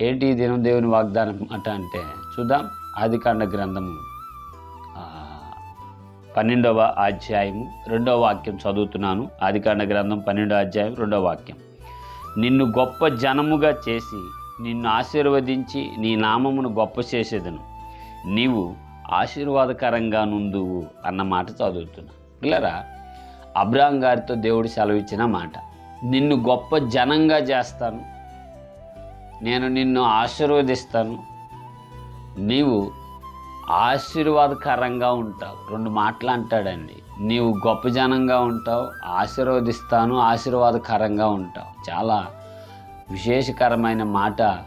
ఏంటి ఈ దినం దేవుని వాగ్దానం అట అంటే చూద్దాం. ఆదికాండ గ్రంథము పన్నెండవ అధ్యాయము రెండవ వాక్యం చదువుతున్నాను. ఆదికాండ గ్రంథం పన్నెండవ అధ్యాయం రెండవ వాక్యం. నిన్ను గొప్ప జనముగా చేసి నిన్ను ఆశీర్వదించి నీ నామమును గొప్ప చేసేదను. నీవు ఆశీర్వాదకరంగా నుందువు అన్న మాట చదువుతున్నా. పిల్లరా అబ్రాహం గారితో దేవుడు సెలవిచ్చిన మాట. నిన్ను గొప్ప జనంగా చేస్తాను. నేను నిన్ను ఆశీర్వదిస్తాను. నీవు ఆశీర్వాదకరంగా ఉంటావు. రెండు మాటలు అంటాడండి. నీవు గొప్ప జనంగా ఉంటావు. ఆశీర్వదిస్తాను ఆశీర్వాదకరంగా ఉంటావు. చాలా విశేషకరమైన మాట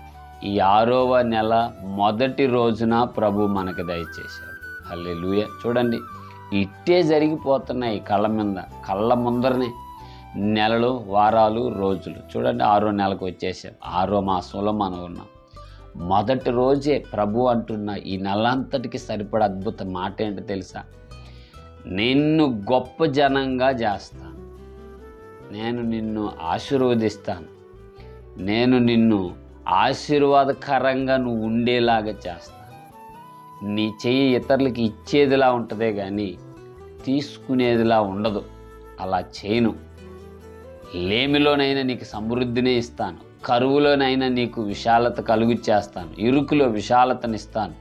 ఈ ఆరవ నెల మొదటి రోజున ప్రభు మనకు దయచేశాడు. లూయ చూడండి ఇట్టే జరిగిపోతున్నాయి కళ్ళ మీద కళ్ళ ముందరనే. నెలలు వారాలు రోజులు. చూడండి ఆరో నెలకు వచ్చేసాం. ఆరో మాసంలో మనం ఉన్నాం. మొదటి రోజే ప్రభు అంటున్న ఈ నెలంతటికి సరిపడ అద్భుత మాట ఏంటో తెలుసా? నిన్ను గొప్ప జనంగా చేస్తాను. నేను నిన్ను ఆశీర్వదిస్తాను. నేను నిన్ను ఆశీర్వాదకరంగా నువ్వు ఉండేలాగా చేస్తాను. నీ చెయ్యి ఇతరులకి ఇచ్చేదిలా ఉంటుందే కానీ తీసుకునేదిలా ఉండదు. అలా చేయను. లేమిలోనైనా నీకు సమృద్ధిని ఇస్తాను. కరువులోనైనా నీకు విశాలత కలుగు చేస్తాను ఇరుకులో విశాలతనిస్తాను.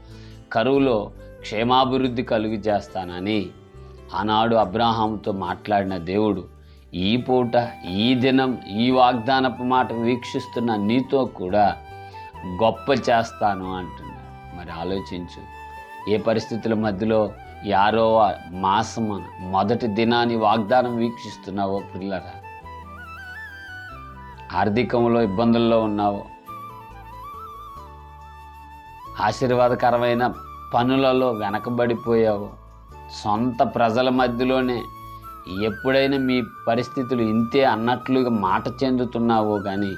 కరువులో క్షేమాభివృద్ధి కలుగు చేస్తానని ఆనాడు అబ్రాహాంతో మాట్లాడిన దేవుడు ఈ పూట ఈ దినం ఈ వాగ్దానపు మాట వీక్షిస్తున్న నీతో కూడా గొప్ప చేస్తాను అంటున్నాడు. మరి ఆలోచించు ఏ పరిస్థితుల మధ్యలో యారో మాసం మొదటి దినాన్ని వాగ్దానం వీక్షిస్తున్నావో పిల్లరా? ఆర్థికంలో ఇబ్బందుల్లో ఉన్నావు. ఆశీర్వాదకరమైన పనులలో వెనకబడిపోయావు. సొంత ప్రజల మధ్యలోనే ఎప్పుడైనా మీ పరిస్థితులు ఇంతే అన్నట్లుగా మాట చెందుతున్నావో కానీ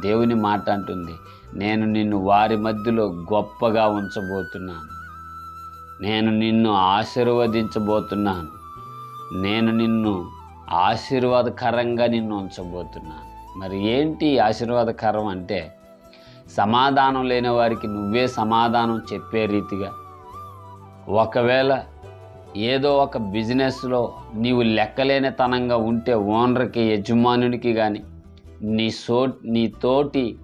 దేవుని మాట అంటుంది నేను నిన్ను వారి మధ్యలో గొప్పగా ఉంచబోతున్నాను. నేను నిన్ను ఆశీర్వదించబోతున్నాను. నేను నిన్ను ఆశీర్వాదకరంగా నిన్ను ఉంచబోతున్నాను. మరి ఏంటి ఆశీర్వాదకరం అంటే సమాధానం లేని వారికి నువ్వే సమాధానం చెప్పే రీతిగా ఒకవేళ ఏదో ఒక బిజినెస్లో నీవు లెక్కలేనితనంగా ఉంటే ఓనర్కి యజమానునికి కానీ నీ సో నీ తోటి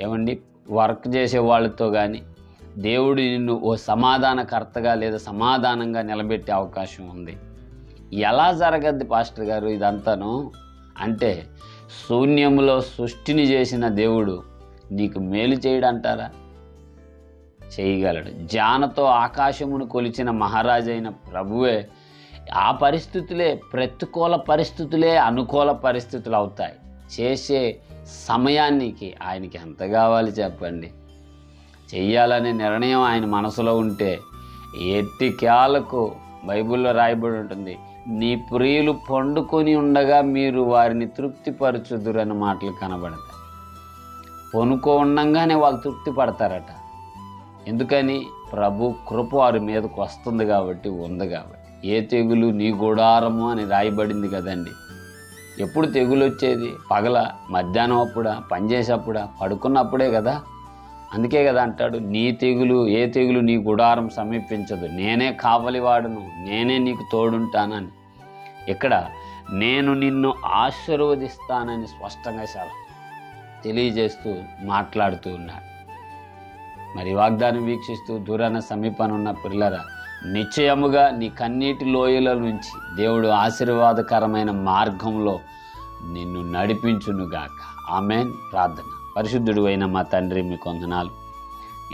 ఏమండి వర్క్ చేసే వాళ్ళతో కానీ దేవుడు నిన్ను ఓ సమాధానకర్తగా లేదా సమాధానంగా నిలబెట్టే అవకాశం ఉంది. ఎలా జరగద్ది పాస్టర్ గారు ఇదంతాను? అంటే శూన్యములో సృష్టిని చేసిన దేవుడు నీకు మేలు చేయడంటారా? చేయగలడు. జానతో ఆకాశమును కొలిచిన మహారాజైన ప్రభువే ఆ పరిస్థితులే ప్రతికూల పరిస్థితులే అనుకూల పరిస్థితులు అవుతాయి. చేసే సమయానికి ఆయనకి ఎంత కావాలి చెప్పండి? చెయ్యాలనే నిర్ణయం ఆయన మనసులో ఉంటే ఎత్తికేలకు బైబిల్లో రాయబడి ఉంటుంది నీ ప్రియులు పండుకొని ఉండగా మీరు వారిని తృప్తిపరచుదురు అన్న మాటలు కనబడతాయి. పొనుకో ఉండంగానే వాళ్ళు తృప్తి పడతారట ఎందుకని? ప్రభు కృప వారి మీదకు వస్తుంది కాబట్టి ఉంది కాబట్టి. ఏ తెగులు నీ గుడారము అని రాయబడింది కదండి. ఎప్పుడు తెగులు వచ్చేది? పగల మధ్యాహ్నం అప్పుడా పనిచేసేప్పుడా పడుకున్నప్పుడే కదా. అందుకే కదా అంటాడు నీ తెగులు ఏ తెగులు నీ గుడారం సమీపించదు. నేనే కావలివాడును నేనే నీకు తోడుంటానని. ఇక్కడ నేను నిన్ను ఆశీర్వదిస్తానని స్పష్టంగా చాలా తెలియజేస్తూ మాట్లాడుతూ ఉన్నాడు. మరి వాగ్దానం వీక్షిస్తూ దూరాన సమీపాన ఉన్న పిల్లల నిశ్చయముగా నీ కన్నీటి లోయల నుంచి దేవుడు ఆశీర్వాదకరమైన మార్గంలో నిన్ను నడిపించునుగాక. ఆమెన్. ప్రార్థన. పరిశుద్ధుడు అయిన మా తండ్రి మీ కొందనాలు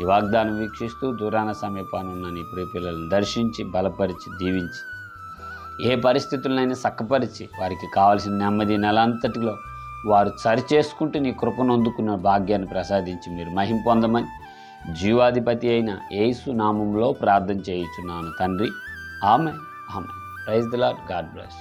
ఈ వాగ్దానం వీక్షిస్తూ దూరాన సమీపానున్న నీ ప్రియ పిల్లలను దర్శించి బలపరిచి దీవించి ఏ పరిస్థితులనైనా చక్కపరిచి వారికి కావలసిన నెమ్మది నెల అంతటిలో వారు సరిచేసుకుంటూ నీ కృపను అందుకున్న భాగ్యాన్ని ప్రసాదించి మీరు మహిం పొందమని జీవాధిపతి అయిన యేసు నామంలో ప్రార్థన చేయించున్నాను తండ్రి. ఆమె ఆమె praise the lord god bless